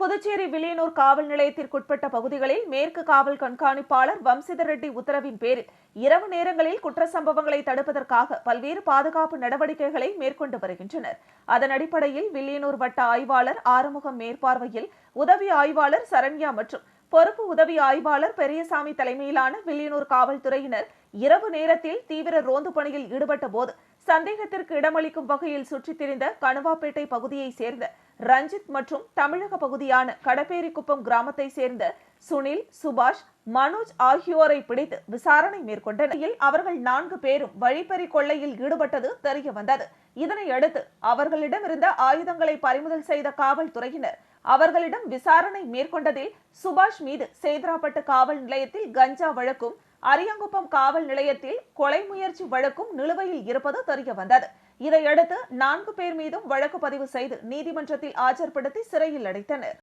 புதுச்சேரி வில்லியனூர் காவல் நிலையத்திற்குட்பட்ட பகுதிகளில் மேற்கு காவல் கண்காணிப்பாளர் வம்சிதர் ரெட்டி உத்தரவின் பேரில் இரவு நேரங்களில் குற்ற சம்பவங்களை தடுப்பதற்காக பல்வேறு பாதுகாப்பு நடவடிக்கைகளை மேற்கொண்டு வருகின்றனர். அதன் அடிப்படையில் வில்லியனூர் வட்ட ஆய்வாளர் ஆறுமுகம் மேற்பார்வையில் உதவி ஆய்வாளர் சரண்யா மற்றும் பொறுப்பு உதவி ஆய்வாளர் பெரியசாமி தலைமையிலான வில்லியனூர் காவல்துறையினர் இரவு நேரத்தில் தீவிர ரோந்து பணியில் ஈடுபட்ட போது சந்தேகத்திற்கு இடமளிக்கும் வகையில் சுற்றித் திரிந்த கணுவாப்பேட்டை பகுதியைச் சேர்ந்த ரஞ்சித் மற்றும் தமிழக பகுதியான கடப்பேரிக்குப்பம் கிராமத்தை சேர்ந்த சுனில் சுபாஷ் மனோஜ் ஆகியோரை பிடித்து விசாரணை மேற்கொண்டனர். அவர்கள் நான்கு பேரும் வழிப்பறி கொள்ளையில் ஈடுபட்டது தெரிய வந்தது. இதனை அடுத்து அவர்களிடமிருந்த ஆயுதங்களை பறிமுதல் செய்த காவல்துறையினர் அவர்களிடம் விசாரணை மேற்கொண்டதில் சுபாஷ் மீது சேதராப்பட்டு காவல் நிலையத்தில் கஞ்சா வழக்கும் அரியங்குப்பம் காவல் நிலையத்தில் கொலை முயற்சி வழக்கும் நிலுவையில் இருப்பது தெரிய வந்தது. இதையடுத்து நான்கு பேர் மீதும் வழக்கு பதிவு செய்து நீதிமன்றத்தில் ஆஜர்படுத்தி சிறையில் அடைத்தனர்.